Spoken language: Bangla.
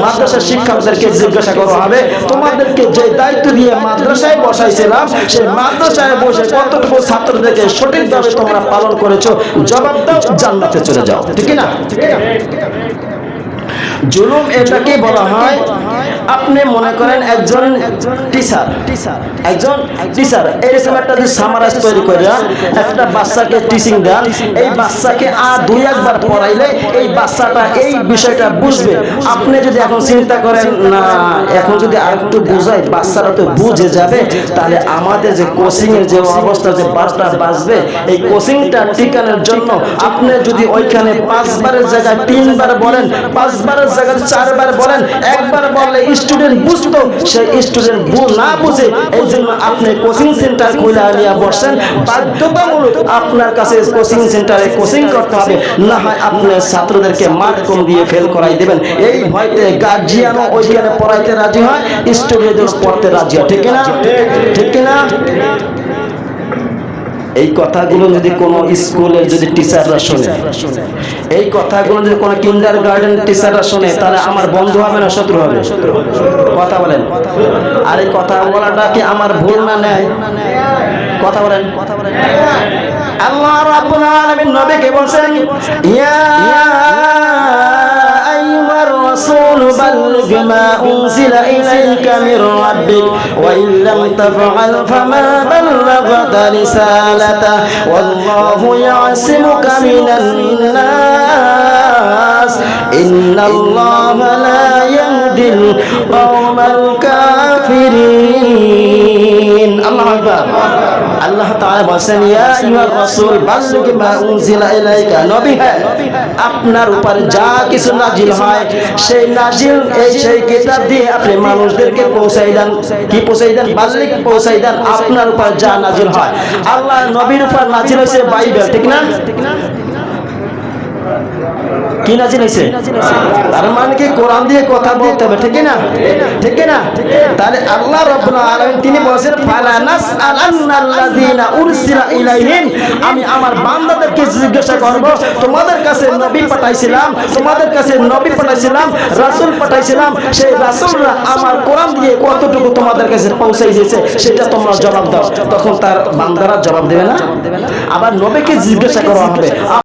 মাদ্রাসার শিক্ষকদেরকে জিজ্ঞাসা করা হবে, তোমাদেরকে যে দায়িত্ব দিয়ে মাদ্রাসায় বসাইছিলাম, সেই মাদ্রাসায় বসে কতটুকু ছাত্রদেরকে সঠিকভাবে তোমরা পালন করেছ, জবাব দাও, জান্নাতে চলে যাও। ঠিক না জুলুম এটাকে বলা হয় আপনি মনে করেন একজন টিচার একজন টিচার এরকম একটা যদি সামারাজ তৈরি করে একটা বাচ্চাকে টিচিং দেন, এই বাচ্চাকে আর দুই একবার পড়াইলে এই বাচ্চাটা এই বিষয়টা বুঝবে। আপনি যদি এখন চিন্তা করেন, না, এখন যদি আর একটু বুঝাই, বাচ্চাটা তো বুঝে যাবে, তাহলে আমাদের যে কোচিং এর যে অবস্থা, যে বাসটা বাঁচবে এই কোচিংটা টিকানোর জন্য আপনি যদি ওইখানে পাঁচবারের জায়গায় তিনবার বলেন, পাঁচবারের জায়গায় চারবার বলেন, একবার বললে স্টুডেন্ট বুঝতো, সেই স্টুডেন্ট না বুঝে এই জন্য আপনি কোচিং সেন্টার খুলে নিয়ে বসেন। বাধ্যতামূলক আপনার কাছে কোচিং সেন্টারে কোচিং করতে হবে, না হয় আপনার ছাত্রদেরকে মাঠ কম দিয়ে ফেল করাই দেবেন। এই ভয়তে গার্জিয়ানও ওইখানে পড়াইতে রাজি হয় স্টুডেন্টও পড়তে রাজি হয়। ঠিক না ঠিক না এই কথাগুলো যদি কোনো স্কুলের যদি টিচাররা শোনে, এই কথাগুলো যদি কোনো কিন্ডার গার্ডেন টিচাররা শোনে, তাহলে আমার বন্ধু হবে না, শত্রু হবে? কথা বলেন। আর এই কথা বলাটা কি আমার ভুল না নেয় কথা বলেন। কথা বলেন আল্লাহ রাব্বুল আলামিন নবীকে বলেন ইয়া بلغ ما أنزل إليك من ربك وإن لم تفعل فما بلغت رسالته والله يعصمك من الناس إن الله لا يهدي القوم الكافرين. الله أكبر. আল্লাহ তাআলা বলেন ইয়া আইয়ুহার রাসূল বাল্লিগ মা উনজিলা ইলাইকা? নবী হ্যাঁ আপনার উপর যা কিছু নাজিল হয়, সেই নাজিল, এই সেই কিতাব দিয়ে আপনি মানুষদেরকে পৌঁছাই দেন। কি পৌঁছাই দেন? বাল্লিগ পৌঁছাই দেন, আপনার উপর যা নাজিল হয়। আল্লাহ নবীর উপর নাজিল হয়েছে বাইবেল ঠিক না ঠিক না? নাজিল হয়েছে তার মানে কি কোরআন দিয়ে কথা বলতে হবে, ঠিক না? ঠিক না? তাহলে আল্লাহ রাব্বুল আলামিন তিনি বলেছেন, ফালা নাসআলান্নাল্লাযিনা উরসিলা ইলাইহিম। আমি আমার বান্দাদেরকে জিজ্ঞাসা করব, তোমাদের কাছে নবী পাঠাইছিলাম, তোমাদের কাছে নবী পাঠাইছিলাম, রাসূল পাঠাইছিলাম, সেই রাসূলরা আমার কোরআন দিয়ে কতটুকু তোমাদের কাছে পৌঁছাই দিয়েছে, সেটা তোমরা জবাব দাও। তখন তার বান্দারা জবাব দেবে না? আবার নবীকে জিজ্ঞাসা করা হবে